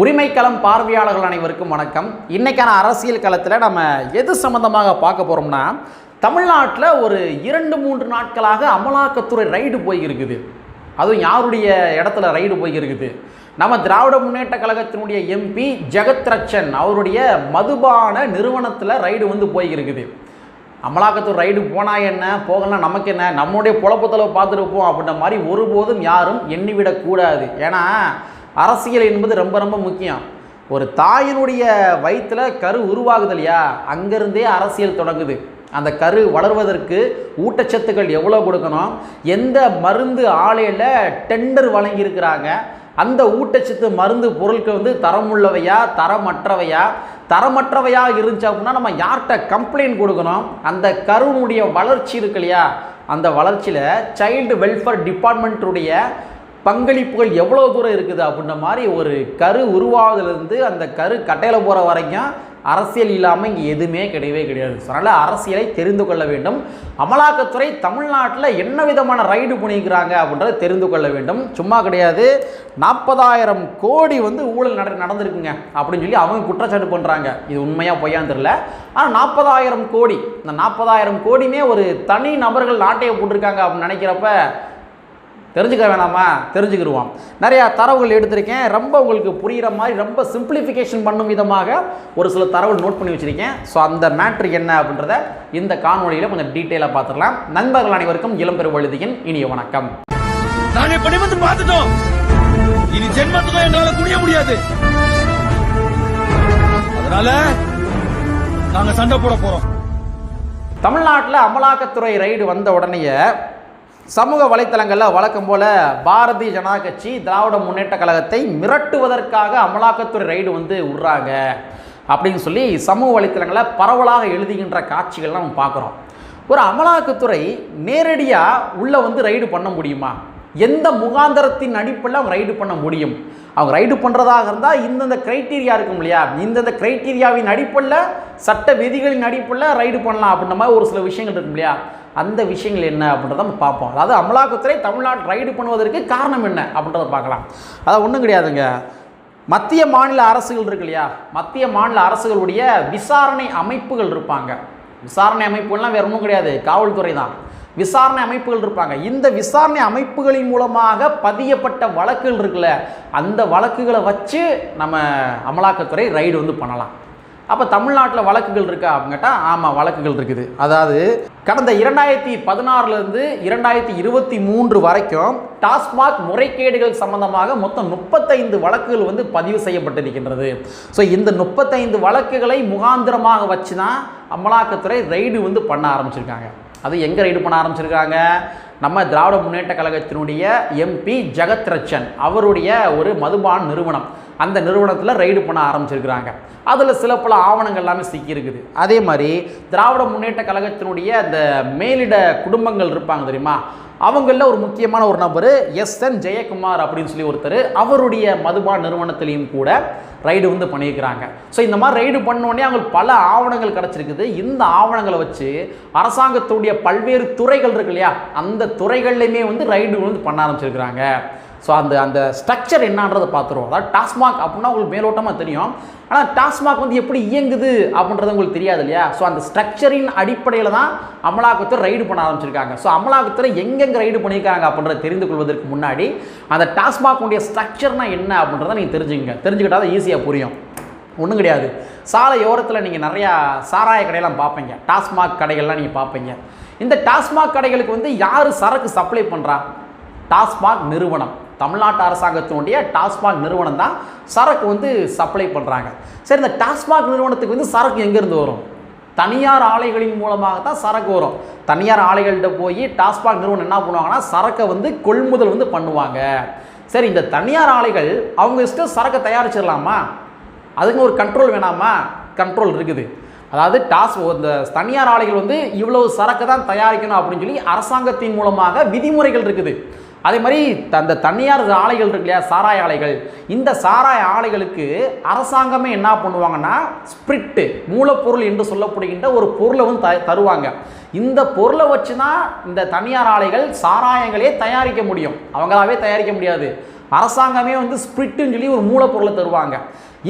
உரிமைக்களம் பார்வையாளர்கள் அனைவருக்கும் வணக்கம். இன்றைக்கான அரசியல் களத்தில் நம்ம எது சம்பந்தமாக பார்க்க போகிறோம்னா தமிழ்நாட்டில் ஒரு இரண்டு மூன்று நாட்களாக அமலாக்கத்துறை ரைடு போயிருக்குது. அதுவும் யாருடைய இடத்துல ரைடு போயிருக்குது? நம்ம திராவிட முன்னேற்ற கழகத்தினுடைய எம்பி ஜெகத் ரட்சன் அவருடைய மதுபான நிறுவனத்தில் ரைடு வந்து போயிருக்குது. அமலாக்கத்துறை ரைடு போனா என்ன போகலாம் நமக்கு என்ன நம்முடைய பொழப்புத்தளவு பார்த்துருப்போம் அப்படின்ற மாதிரி ஒருபோதும் யாரும் எண்ணிவிடக்கூடாது. ஏன்னா அரசியல் என்பது ரொம்ப ரொம்ப முக்கியம். ஒரு தாயினுடைய வயிற்றில் கரு உருவாகுது இல்லையா? அங்கேருந்தே அரசியல் தொடங்குது. அந்த கரு வளர்வதற்கு ஊட்டச்சத்துக்கள் எவ்வளோ கொடுக்கணும்? எந்த மருந்து ஆலையில் டெண்டர் வழங்கியிருக்கிறாங்க? அந்த ஊட்டச்சத்து மருந்து பொருட்கள் வந்து தரமுள்ளவையா? தரமற்றவையா? தரமற்றவையா இருந்துச்சு அப்படின்னா நம்ம யார்கிட்ட கம்ப்ளைண்ட் கொடுக்கணும்? அந்த கருவனுடைய வளர்ச்சி இருக்கு இல்லையா? அந்த வளர்ச்சியில் சைல்டு வெல்ஃபேர் டிபார்ட்மெண்ட்டுடைய பங்களிப்புகள் எவ்வளோ தூரம் இருக்குது அப்படின்ற மாதிரி ஒரு கரு உருவாவதுலேருந்து அந்த கரு கட்டையில் போகிற வரைக்கும் அரசியல் இல்லாமல் இங்கே எதுவுமே கிடையவே கிடையாது. அதனால் அரசியலை தெரிந்து கொள்ள வேண்டும். அமலாக்கத்துறை தமிழ்நாட்டில் என்ன விதமான ரைடு பண்ணிக்கிறாங்க அப்படின்றத தெரிந்து கொள்ள வேண்டும். சும்மா கிடையாது. நாற்பதாயிரம் கோடி வந்து ஊழல் நட நடந்திருக்குங்க அப்படின்னு சொல்லி அவங்க குற்றச்சாட்டு பண்ணுறாங்க இது உண்மையாக பொய்யான்னு தெரில ஆனால் நாற்பதாயிரம் கோடி இந்த நாற்பதாயிரம் கோடியுமே ஒரு தனி நபர்கள் நாட்டையை போட்டிருக்காங்க அப்படின்னு நினைக்கிறப்ப தெரிஞ்சுக்க வேணாமா? தெரிஞ்சுக்கிடுவோம் நிறையா தரவுகள் எடுத்திருக்கேன். ரொம்ப உங்களுக்கு புரிகிற மாதிரி ரொம்ப சிம்பிளிஃபிகேஷன் பண்ணும் விதமாக ஒரு சில தரவுகள் நோட் பண்ணி வச்சுருக்கேன். ஸோ அந்த மேட்ரு என்ன அப்படின்றத இந்த காணொலியில் கொஞ்சம் டீட்டெயிலாக பார்த்துடலாம் நண்பர்கள் அனைவருக்கும் இளம்பெரு வழுதியின் இனிய வணக்கம். நாங்க இப்ப நிமிர்ந்து பார்த்துட்டோம். இனி ஜென்மத்துக்கும் எங்களால குனிய முடியாது. அதனால நாங்க சண்டை போட போறோம். தமிழ்நாட்டில் அமலாக்கத்துறை ரைடு வந்த உடனேயே சமூக வலைத்தளங்களில் வழக்கம் போல பாரதிய ஜனதா கட்சி திராவிட முன்னேற்ற கழகத்தை மிரட்டுவதற்காக அமலாக்கத்துறை ரைடு வந்து விடுறாங்க அப்படின்னு சொல்லி சமூக வலைத்தளங்களில் பரவலாக எழுதுகின்ற காட்சிகள்லாம் நம்ம பார்க்குறோம். ஒரு அமலாக்கத்துறை நேரடியாக உள்ளே வந்து ரைடு பண்ண முடியுமா? எந்த முகாந்தரத்தின் அடிப்படையில் அவங்க ரைடு பண்ண முடியும்? அவங்க ரைடு பண்ணுறதாக இருந்தால் இந்தந்த க்ரைட்டீரியா இருக்கும் இல்லையா? இந்தந்த க்ரைட்டீரியாவின் அடிப்படையில் சட்ட விதிகளின் அடிப்படையில் ரைடு பண்ணலாம் அப்படின்ற மாதிரி ஒரு சில விஷயங்கள் இருக்கும் இல்லையா? அந்த விஷயங்கள் என்ன அப்படின்றத நம்ம பார்ப்போம். அதாவது அமலாக்கத்துறை தமிழ்நாடு ரைடு பண்ணுவதற்கு காரணம் என்ன அப்படின்றத பார்க்கலாம். அதாவது ஒன்றும் கிடையாதுங்க. மத்திய மாநில அரசுகள் இருக்கு இல்லையா? மத்திய மாநில அரசுகளுடைய விசாரணை அமைப்புகள் இருப்பாங்க. விசாரணை அமைப்புகள்லாம் வேறு ஒன்றும் கிடையாது. காவல்துறை தான். விசாரணை அமைப்புகள் இருப்பாங்க. இந்த விசாரணை அமைப்புகளின் மூலமாக பதியப்பட்ட வழக்குகள் இருக்குல்ல அந்த வழக்குகளை வச்சு நம்ம அமலாக்கத்துறை ரைடு வந்து பண்ணலாம். அப்போ தமிழ்நாட்டில் வழக்குகள் இருக்கா அப்படின்னு கேட்டால் ஆமாம் வழக்குகள் இருக்குது. அதாவது கடந்த இரண்டாயிரத்தி பதினாறுலேருந்து இரண்டாயிரத்தி இருபத்தி மூன்று வரைக்கும் டாஸ்மாக் முறைகேடுகள் சம்பந்தமாக மொத்தம் முப்பத்தைந்து வழக்குகள் வந்து பதிவு செய்யப்பட்டிருக்கின்றது. ஸோ இந்த முப்பத்தைந்து வழக்குகளை முகாந்திரமாக வச்சு தான் அமலாக்கத்துறை ரைடு வந்து பண்ண ஆரம்பிச்சிருக்காங்க. அது எங்கே ரைடு பண்ண ஆரம்பிச்சிருக்காங்க? நம்ம திராவிட முன்னேற்ற கழகத்தினுடைய எம்பி ஜெகத் ரச்சன் அவருடைய ஒரு மதுபான் நிறுவனம். அந்த நிறுவனத்தில் ரைடு பண்ண ஆரம்பிச்சிருக்கிறாங்க. அதில் சில பல ஆவணங்கள் எல்லாமே சிக்கியிருக்குது அதே மாதிரி திராவிட முன்னேற்ற கழகத்தினுடைய அந்த மேலிட குடும்பங்கள் இருப்பாங்க தெரியுமா? அவங்களில் ஒரு முக்கியமான ஒரு நபர் எஸ் என் ஜெயக்குமார் அப்படின்னு சொல்லி ஒருத்தர் அவருடைய மதுபான நிறுவனத்திலையும் கூட ரைடு வந்து பண்ணியிருக்கிறாங்க. ஸோ இந்த மாதிரி ரைடு பண்ணோடனே அவங்களுக்கு பல ஆவணங்கள் கிடச்சிருக்குது. இந்த ஆவணங்களை வச்சு அரசாங்கத்துடைய பல்வேறு துறைகள் இருக்கு இல்லையா? அந்த துறைகள்லையுமே வந்து ரைடு வந்து பண்ண ஆரம்பிச்சிருக்கிறாங்க. ஸோ அந்த அந்த ஸ்ட்ரக்சர் என்னன்றதை பார்த்துருவோம். அதாவது டாஸ்மாக் அப்படின்னா உங்களுக்கு மேலோட்டமாக தெரியும். ஆனால் டாஸ்மாக் வந்து எப்படி இயங்குது அப்படின்றது உங்களுக்கு தெரியாது இல்லையா? ஸோ அந்த ஸ்ட்ரக்சரின் அடிப்படையில் தான் அமலாக்கத்துறை ரைடு பண்ண ஆரம்பிச்சிருக்காங்க. ஸோ அமலாக்கத்துறை எங்கெங்கே ரைடு பண்ணியிருக்காங்க அப்படின்றத தெரிந்து கொள்வதற்கு முன்னாடி அந்த டாஸ்மாக்னுடைய ஸ்ட்ரக்சர்னா என்ன அப்படின்றத நீங்கள் தெரிஞ்சுங்க. தெரிஞ்சுக்கிட்டா தான் ஈஸியாக புரியும். ஒன்றும் கிடையாது. சாலையோரத்தில் நீங்கள் நிறையா சாராய கடையெல்லாம் பார்ப்பீங்க. டாஸ்மாக் கடைகள்லாம் நீங்கள் பார்ப்பீங்க. இந்த டாஸ்மாக் கடைகளுக்கு வந்து யார் சரக்கு சப்ளை பண்ணுறா டாஸ்மாக் நிறுவனம். தமிழ்நாட்டு அரசாங்கத்தினுடைய டாஸ்மாக் நிறுவனம் தான் சரக்கு வந்து சப்ளை பண்ணுறாங்க சரி இந்த டாஸ்மாக் நிறுவனத்துக்கு வந்து சரக்கு எங்கேருந்து வரும்? தனியார் ஆலைகளின் மூலமாக தான் சரக்கு வரும். தனியார் ஆலைகள்கிட்ட போய் டாஸ்மாக் நிறுவனம் என்ன பண்ணுவாங்கன்னா சரக்கை வந்து கொள்முதல் வந்து பண்ணுவாங்க. சரி இந்த தனியார் ஆலைகள் அவங்க இஷ்டம் சரக்கை தயாரிச்சிடலாமா? அதுக்கு ஒரு கண்ட்ரோல் வேணாமா? கண்ட்ரோல் இருக்குது. அதாவது டாஸ் இந்த தனியார் ஆலைகள் வந்து இவ்வளவு சரக்கு தான் தயாரிக்கணும் அப்படின்னு சொல்லி அரசாங்கத்தின் மூலமாக விதிமுறைகள் இருக்குது. அதே மாதிரி அந்த தனியார் ஆலைகள் இருக்கு இல்லையா? சாராய ஆலைகள். இந்த சாராய ஆலைகளுக்கு அரசாங்கமே என்ன பண்ணுவாங்கன்னா ஸ்பிரிட்டு மூலப்பொருள் என்று சொல்லப்படுகின்ற ஒரு பொருளை வந்து த தருவாங்க. இந்த பொருளை வச்சு தான் இந்த தனியார் ஆலைகள் சாராயங்களே தயாரிக்க முடியும். அவங்களாவே தயாரிக்க முடியாது. அரசாங்கமே வந்து ஸ்பிரிட்டுன்னு சொல்லி ஒரு மூலப்பொருளை தருவாங்க.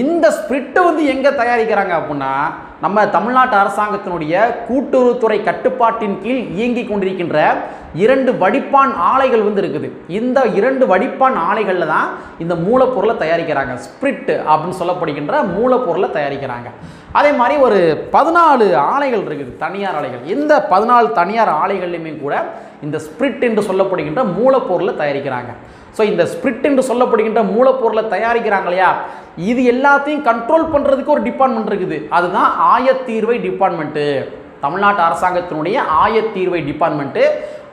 இந்த ஸ்பிரிட்டை வந்து எங்கே தயாரிக்கிறாங்க அப்படின்னா நம்ம தமிழ்நாட்டு அரசாங்கத்தினுடைய கூட்டுறவுத்துறை கட்டுப்பாட்டின் கீழ் இயங்கிக் கொண்டிருக்கின்ற இரண்டு வடிப்பான் ஆலைகள் வந்து இருக்குது. இந்த இரண்டு வடிப்பான் ஆலைகளில் தான் இந்த மூலப்பொருளை தயாரிக்கிறாங்க. ஸ்பிரிட் அப்படின்னு சொல்லப்படுகின்ற மூலப்பொருளை தயாரிக்கிறாங்க. அதே மாதிரி ஒரு பதினாலு ஆலைகள் இருக்குது தனியார் ஆலைகள். இந்த பதினாலு தனியார் ஆலைகள்லையுமே கூட இந்த ஸ்பிரிட் என்று சொல்லப்படுகின்ற மூலப்பொருளை தயாரிக்கிறாங்க. ஸோ இந்த ஸ்பிரிட் என்று சொல்லப்படுகின்ற மூலப்பொருளை தயாரிக்கிறாங்க இல்லையா இது எல்லாத்தையும் கண்ட்ரோல் பண்ணுறதுக்கு ஒரு டிபார்ட்மெண்ட் இருக்குது. அதுதான் ஆயத்தீர்வை டிபார்ட்மெண்ட்டு தமிழ்நாட்டு அரசாங்கத்தினுடைய ஆயத்தீர்வை டிபார்ட்மெண்ட்டு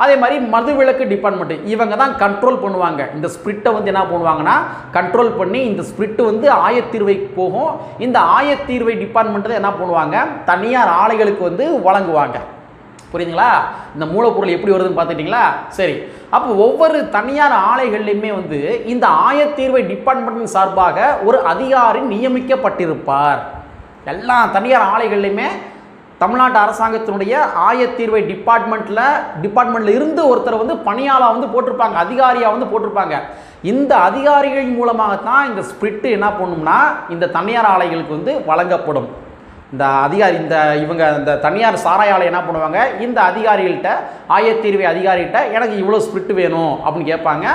அதே மாதிரி மதுவிலக்கு டிபார்ட்மெண்ட்டு இவங்க தான் கண்ட்ரோல் பண்ணுவாங்க. இந்த ஸ்பிரிட்டை வந்து என்ன பண்ணுவாங்கன்னா கண்ட்ரோல் பண்ணி இந்த ஸ்பிரிட் வந்து ஆயத்தீர்வைக்கு போகும். இந்த ஆயத்தீர்வை டிபார்ட்மெண்ட்டு என்ன பண்ணுவாங்க? தனியார் ஆலைகளுக்கு வந்து வழங்குவாங்க. புரியுதுங்களா? இந்த மூலப்பொருள் எப்படி வருதுன்னு பார்த்துட்டிங்களா? சரி. அப்போ ஒவ்வொரு தனியார் ஆலைகள்லையுமே வந்து இந்த ஆயத்தீர்வை டிபார்ட்மெண்ட்டின் சார்பாக ஒரு அதிகாரி நியமிக்கப்பட்டிருப்பார். எல்லா தனியார் ஆலைகள்லையுமே தமிழ்நாட்டு அரசாங்கத்தினுடைய ஆயத்தீர்வை டிபார்ட்மெண்ட்டில் டிபார்ட்மெண்ட்டில் இருந்து ஒருத்தர் வந்து பணியாளாக வந்து போட்டிருப்பாங்க அதிகாரியாக வந்து போட்டிருப்பாங்க. இந்த அதிகாரிகள் மூலமாகத்தான் இந்த ஸ்பிரிட்டு என்ன பண்ணும்னா இந்த தனியார் ஆலைகளுக்கு வந்து வழங்கப்படும். இந்த அதிகாரி இந்த இவங்க இந்த தனியார் சாராய ஆலை என்ன பண்ணுவாங்க? இந்த அதிகாரிகள்கிட்ட ஆயத்தீர்வை அதிகாரிகிட்ட எனக்கு இவ்வளோ ஸ்பிரிட் வேணும் அப்படின்னு கேட்பாங்க.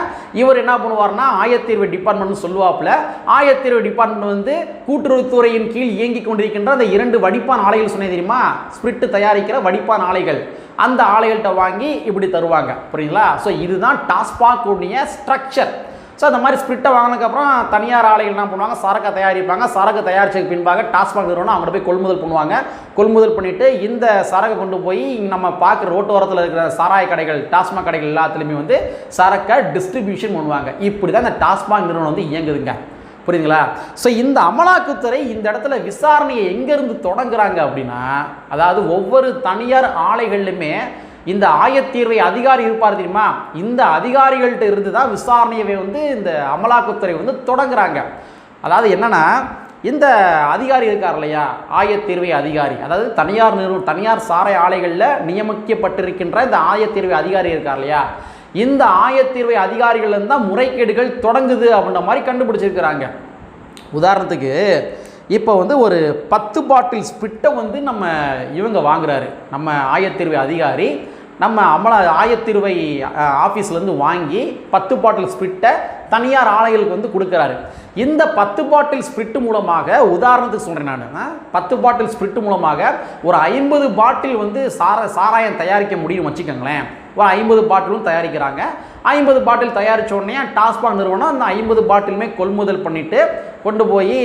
இவர் என்ன பண்ணுவார்னா ஆயத்தீர்வை டிபார்ட்மெண்ட்னு சொல்லுவாப்புல. ஆயத்தீர்வை டிபார்ட்மெண்ட் வந்து கூட்டுறவுத்துறையின் கீழ் இயங்கி கொண்டிருக்கின்ற அந்த இரண்டு வடிப்பான் ஆலைகள் சொன்னேன் தெரியுமா? ஸ்பிரிட் தயாரிக்கிற வடிப்பான் ஆலைகள். அந்த ஆலைகள்கிட்ட வாங்கி இப்படி தருவாங்க. புரியுங்களா ஸோ இதுதான் டாஸ்பாக் உடைய ஸ்ட்ரக்சர் ஸோ அந்த மாதிரி ஸ்பிரிட்டை வாங்கினதுக்கப்புறம் தனியார் ஆலைகள் என்ன பண்ணுவாங்க? சரக்கை தயாரிப்பாங்க. சரக்கு தயாரிச்சதுக்கு பின்பாக டாஸ்மாக் நிறுவனம் அவங்கள்ட்ட போய் கொள்முதல் பண்ணுவாங்க. கொள்முதல் பண்ணிவிட்டு இந்த சரக்கை கொண்டு போய் நம்ம பார்க்குற ரோட்டோரத்தில் இருக்கிற சாராய கடைகள் டாஸ்மாக் கடைகள் எல்லாத்துலேயுமே வந்து சரக்கை டிஸ்ட்ரிபியூஷன் பண்ணுவாங்க. இப்படி தான் இந்த டாஸ்மாக் நிறுவனம் வந்து இயங்குதுங்க. புரியுதுங்களா? ஸோ இந்த அமலாக்கத்துறை இந்த இடத்துல விசாரணையை எங்கேருந்து தொடங்குறாங்க அப்படின்னா அதாவது ஒவ்வொரு தனியார் ஆலைகள்லையுமே இந்த ஆயத்தீர்வை அதிகாரி இருப்பார் தெரியுமா? இந்த அதிகாரிகள்கிட்ட இருந்து தான் விசாரணையை வந்து இந்த அமலாக்கத்துறை வந்து தொடங்குறாங்க. அதாவது என்னென்னா இந்த அதிகாரி இருக்கார் இல்லையா? ஆயத்தீர்வை அதிகாரி. அதாவது தனியார் நிறுவனம் தனியார் சாரை ஆலைகளில் நியமிக்கப்பட்டிருக்கின்ற இந்த ஆயத்தீர்வை அதிகாரி இருக்கார் இல்லையா? இந்த ஆயத்தீர்வை அதிகாரிகள் தான் முறைகேடுகள் தொடங்குது அப்படின்ற மாதிரி கண்டுபிடிச்சிருக்கிறாங்க. உதாரணத்துக்கு இப்போ வந்து ஒரு பத்து பாட்டில் ஸ்பிட்டை வந்து நம்ம இவங்க வாங்குறாரு. நம்ம ஆயத்திருவை அதிகாரி. நம்ம அமலா ஆயத்திருவை ஆஃபீஸ்லேருந்து வாங்கி பத்து பாட்டில் ஸ்பிட்டை தனியார் ஆலைகளுக்கு வந்து கொடுக்குறாரு. இந்த பத்து பாட்டில் ஸ்பிரிட் மூலமாக உதாரணத்துக்கு சொல்கிறேன் நான் பத்து பாட்டில் ஸ்பிரிட் மூலமாக ஒரு ஐம்பது பாட்டில் வந்து சார சாராயம் தயாரிக்க முடியும் வச்சுக்கோங்களேன். ஒரு ஐம்பது பாட்டிலும் தயாரிக்கிறாங்க. ஐம்பது பாட்டில் தயாரித்த உடனே டாஸ்மாக் நிறுவனம் அந்த ஐம்பது பாட்டிலுமே கொள்முதல் பண்ணிவிட்டு கொண்டு போய்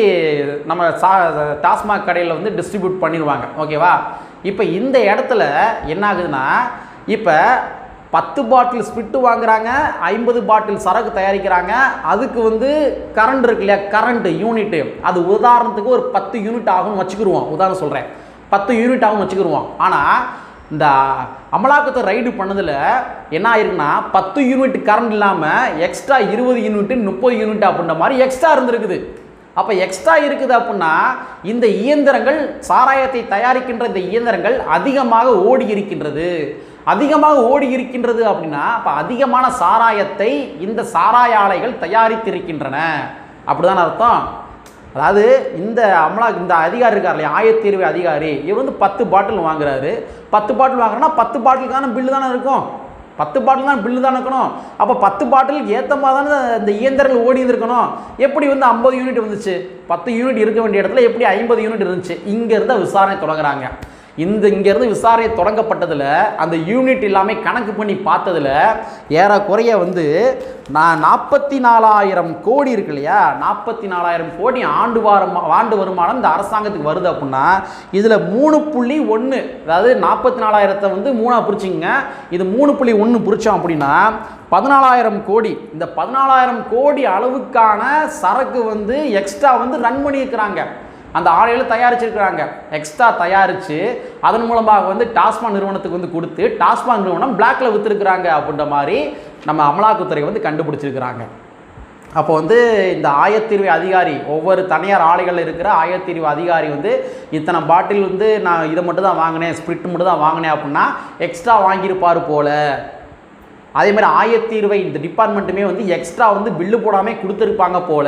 நம்ம சா டாஸ்மாக் கடையில் வந்து டிஸ்ட்ரிபியூட் பண்ணிடுவாங்க. ஓகேவா? இப்போ இந்த இடத்துல என்ன ஆகுதுன்னா இப்போ பத்து பாட்டில் ஸ்பிட்டு வாங்குறாங்க ஐம்பது பாட்டில் சரக்கு தயாரிக்கிறாங்க. அதுக்கு வந்து கரண்ட் இருக்கு இல்லையா? கரண்ட்டு யூனிட்டு அது உதாரணத்துக்கு ஒரு பத்து யூனிட் ஆகும்னு வச்சுக்கிருவோம். உதாரணம் சொல்கிறேன் பத்து யூனிட் ஆகும்னு வச்சுக்கிருவோம். ஆனால் இந்த அமலாக்கத்தை ரைடு பண்ணதில் என்ன ஆயிருக்குன்னா பத்து யூனிட் கரண்ட் இல்லாமல் எக்ஸ்ட்ரா இருபது யூனிட்டு முப்பது யூனிட் அப்படின்ற மாதிரி எக்ஸ்ட்ரா இருந்திருக்குது. அப்போ எக்ஸ்ட்ரா இருக்குது அப்படின்னா இந்த இயந்திரங்கள் சாராயத்தை தயாரிக்கின்ற இந்த இயந்திரங்கள் அதிகமாக ஓடி இருக்கின்றது. அதிகமாக ஓடி இருக்கின்றது அப்படின்னா அப்போ அதிகமான சாராயத்தை இந்த சாராய ஆலைகள் தயாரித்திருக்கின்றன. அப்படிதான் அர்த்தம். அதாவது இந்த அமலா இந்த அதிகாரி இருக்கார் இல்லையா ஆயத்தீர்வு அதிகாரி இவர் வந்து பத்து பாட்டில் வாங்குறாரு. பத்து பாட்டில் வாங்குறேன்னா பத்து பாட்டிலுக்கான பில்லு தானே இருக்கும். பத்து பாட்டில் தான் பில்லு தானே இருக்கணும். அப்போ பத்து பாட்டிலுக்கு ஏற்ற மாதிரி தானே இந்த இயந்திரங்கள் ஓடி இருந்திருக்கணும் எப்படி வந்து ஐம்பது யூனிட் வந்துச்சு? பத்து யூனிட் இருக்க வேண்டிய இடத்துல எப்படி ஐம்பது யூனிட் இருந்துச்சு? இங்கேருந்து விசாரணை தொடங்குறாங்க. இந்த இங்கேருந்து விசாரணை தொடங்கப்பட்டதில் அந்த யூனிட் எல்லாமே கணக்கு பண்ணி பார்த்ததில் ஏறக்குறைய வந்து நான் நாற்பத்தி நாலாயிரம் கோடி இருக்கு இல்லையா? நாற்பத்தி நாலாயிரம் கோடி ஆண்டு வாரம் ஆண்டு வருமானம் இந்த அரசாங்கத்துக்கு வருது அப்படின்னா இதில் மூணு புள்ளி ஒன்று அதாவது நாற்பத்தி நாலாயிரத்தை வந்து மூணாக பிரிச்சிங்க இது மூணு புள்ளி ஒன்று பிரித்தோம் அப்படின்னா பதினாலாயிரம் கோடி இந்த பதினாலாயிரம் கோடி அளவுக்கான சரக்கு வந்து எக்ஸ்ட்ரா வந்து ரன் பண்ணியிருக்கிறாங்க. அந்த ஆலையில் தயாரிச்சிருக்கிறாங்க. எக்ஸ்ட்ரா தயாரித்து அதன் மூலமாக வந்து டாஸ்மாக் நிறுவனத்துக்கு வந்து கொடுத்து டாஸ்மாக் நிறுவனம் பிளாக்ல விற்றுருக்குறாங்க அப்படின்ற மாதிரி நம்ம அமலாக்கத்துறை வந்து கண்டுபிடிச்சிருக்கிறாங்க. அப்போ வந்து இந்த ஆயத்தீர்வு அதிகாரி ஒவ்வொரு தனியார் ஆலைகளில் இருக்கிற ஆயத்தீர்வு அதிகாரி வந்து இத்தனை பாட்டில் வந்து நான் இதை மட்டும் தான் வாங்கினேன் ஸ்பிரிட் மட்டும் தான் வாங்கினேன் அப்படின்னா எக்ஸ்ட்ரா வாங்கியிருப்பார் போல. அதே மாதிரி ஆயத்தீர்வை இந்த டிபார்ட்மெண்ட்டுமே வந்து எக்ஸ்ட்ரா வந்து பில்லு போடாமல் கொடுத்துருப்பாங்க போல.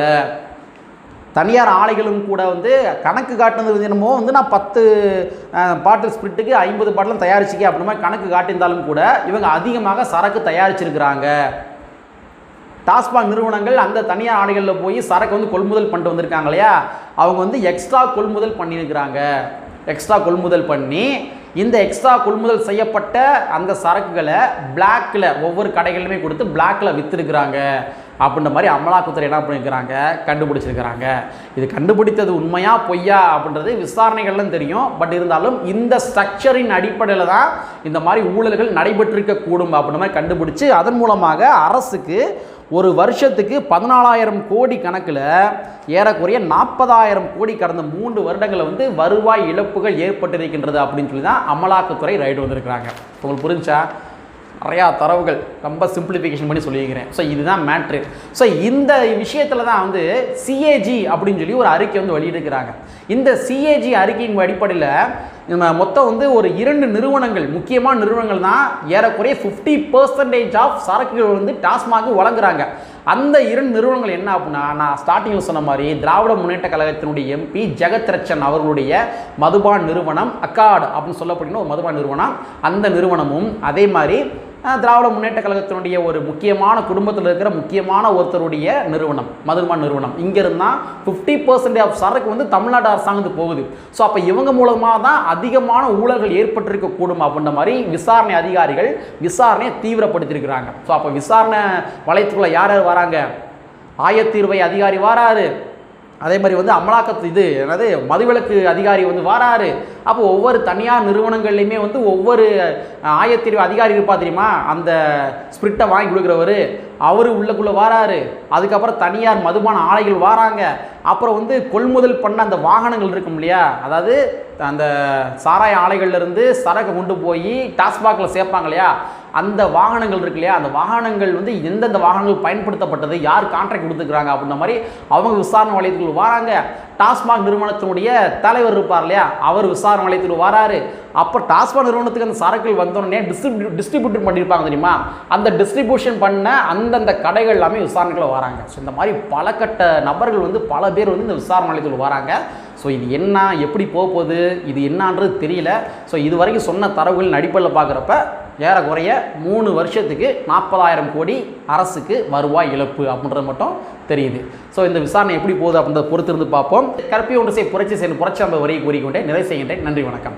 தனியார் ஆலைகளும் கூட வந்து கணக்கு காட்டுனது வந்து என்னமோ வந்து நான் பத்து பாட்டில் ஸ்பிரிட்டுக்கு ஐம்பது பாட்டிலும் தயாரிச்சிக்க அப்படின்ற மாதிரி கணக்கு காட்டியிருந்தாலும் கூட இவங்க அதிகமாக சரக்கு தயாரிச்சிருக்கிறாங்க. டாஸ்மாக் நிறுவனங்கள் அந்த தனியார் ஆலைகளில் போய் சரக்கு வந்து கொள்முதல் பண்ணிட்டு வந்திருக்காங்க இல்லையா? அவங்க வந்து எக்ஸ்ட்ரா கொள்முதல் பண்ணியிருக்கிறாங்க. எக்ஸ்ட்ரா கொள்முதல் பண்ணி இந்த எக்ஸ்ட்ரா கொள்முதல் செய்யப்பட்ட அந்த சரக்குகளை பிளாக்கில் ஒவ்வொரு கடைகளிலுமே கொடுத்து பிளாக்கில் விற்றுருக்குறாங்க அப்படின்ற மாதிரி அமலாக்கத்துறை என்ன பண்ணியிருக்கிறாங்க? கண்டுபிடிச்சிருக்கிறாங்க. இது கண்டுபிடித்தது உண்மையா பொய்யா அப்படின்றது விசாரணைகள்லாம் தெரியும். பட் இருந்தாலும் இந்த ஸ்ட்ரக்சரின் அடிப்படையில் தான் இந்த மாதிரி ஊழல்கள் நடைபெற்றிருக்க கூடும் அப்படின்ற மாதிரி கண்டுபிடிச்சு அதன் மூலமாக அரசுக்கு ஒரு வருஷத்துக்கு பதினாலாயிரம் கோடி கணக்கில் ஏறக்குறைய நாற்பதாயிரம் கோடி கடந்த மூன்று வருடங்களில் வந்து வருவாய் இழப்புகள் ஏற்பட்டிருக்கின்றது அப்படின்னு சொல்லி தான் அமலாக்கத்துறை ரைடு வந்திருக்கிறாங்க. உங்களுக்கு புரிஞ்சா நிறையா தரவுகள் ரொம்ப சிம்பிளிஃபிகேஷன் பண்ணி சொல்லியிருக்கிறேன். ஸோ இதுதான் மேட்ரு ஸோ இந்த விஷயத்தில் தான் வந்து சிஏஜி அப்படின்னு சொல்லி ஒரு அறிக்கை வந்து வெளியிடுக்கிறாங்க இந்த சிஏஜி அறிக்கையின் அடிப்படையில் நம்ம மொத்தம் வந்து ஒரு இரண்டு நிறுவனங்கள் முக்கியமான நிறுவனங்கள் தான் ஏறக்குறைய ஃபிஃப்டி பர்சன்டேஜ் ஆஃப் சரக்குகள் வந்து டாஸ்மாக வழங்குறாங்க. அந்த இரண்டு நிறுவனங்கள் என்ன அப்படின்னா நான் ஸ்டார்டிங்கில் சொன்ன மாதிரி திராவிட முன்னேற்ற கழகத்தினுடைய எம்பி ஜெகத் ரட்சன் அவர்களுடைய மதுபான் நிறுவனம் அக்காட் அப்படின்னு சொல்லப்படுகிற ஒரு மதுபான் நிறுவனம். அந்த நிறுவனமும் அதே மாதிரி திராவிட முன்னேற்ற கழகத்தினுடைய ஒரு முக்கியமான குடும்பத்தில் இருக்கிற முக்கியமான ஒருத்தருடைய நிறுவனம் மதுபான் நிறுவனம். இங்கிருந்தான் ஃபிஃப்டி பர்சன்டேஜ் ஆஃப் சரக்கு வந்து தமிழ்நாடு அரசாங்கத்துக்கு போகுது. ஸோ அப்போ இவங்க மூலமாக தான் அதிகமான ஊழல்கள் ஏற்பட்டிருக்க கூடும் அப்படின்ற மாதிரி விசாரணை அதிகாரிகள் விசாரணையை தீவிரப்படுத்தியிருக்கிறாங்க. ஸோ அப்போ விசாரணை வளையத்துக்குள்ளே யார் யார் வராங்க? ஆயத்தீர்வை அதிகாரி வாராரு. அதே மாதிரி வந்து அமலாக்கத்து இது என்னது மதுவிலக்கு அதிகாரி வந்து வாராரு. அப்போ ஒவ்வொரு தனியார் நிறுவனங்கள்லையுமே வந்து ஒவ்வொரு ஆயத்தீர்வு அதிகாரி இருப்பா தெரியுமா? அந்த ஸ்பிரிட்டை வாங்கி கொடுக்குறவர். அவர் உள்ளக்குள்ளே வாராரு. அதுக்கப்புறம் தனியார் மதுபான ஆலைகள் வாராங்க. அப்புறம் வந்து கொள்முதல் பண்ண அந்த வாகனங்கள் இருக்கும் இல்லையா? அதாவது அந்த சாராய ஆலைகள்லேருந்து சரக்கு கொண்டு போய் டாஸ்மாகில் சேர்ப்பாங்க இல்லையா? அந்த வாகனங்கள் இருக்கு இல்லையா? அந்த வாகனங்கள் வந்து எந்தெந்த வாகனங்கள் பயன்படுத்தப்பட்டது யார் கான்ட்ராக்ட் கொடுத்துக்கிறாங்க அப்படின்ற மாதிரி அவங்க விசாரணை வளையத்துக்குள் வராங்க. டாஸ்மாக் நிறுவனத்தினுடைய தலைவர் இருப்பார் இல்லையா? அவர் விசாரணை வளையத்தில் வராரு. அப்போ டாஸ்மாக் நிறுவனத்துக்கு அந்த சரக்குகள் வந்தோடனே டிஸ்ட்ரிபியூ டிஸ்ட்ரிபியூட் பண்ணியிருப்பாங்க தெரியுமா? அந்த டிஸ்ட்ரிபியூஷன் பண்ண அந்தந்த கடைகள் எல்லாமே விசாரணைக்குள்ள வராங்க. ஸோ இந்த மாதிரி பல கட்ட நபர்கள் வந்து பல பேர் வந்து இந்த விசாரணை வளையத்துக்குள் வராங்க. ஸோ இது என்ன எப்படி போக போகுது இது என்னான்றது தெரியல. ஸோ இது வரைக்கும் சொன்ன தரவுகளின் அடிப்படையில் பார்க்குறப்ப ஏறக்குறைய மூணு வருஷத்துக்கு நாற்பதாயிரம் கோடி அரசுக்கு வருவாய் இழப்பு அப்படின்றது மட்டும் தெரியுது. ஸோ இந்த விசாரணை எப்படி போகுது அப்படின்றத பொறுத்திருந்து பார்ப்போம். கற்பி ஒன்று செய் புரட்சி செய்யணும் புரட்சி அந்த வரையை கூறிக்கொண்டே நிறைவு செய்கின்றேன். நன்றி வணக்கம்.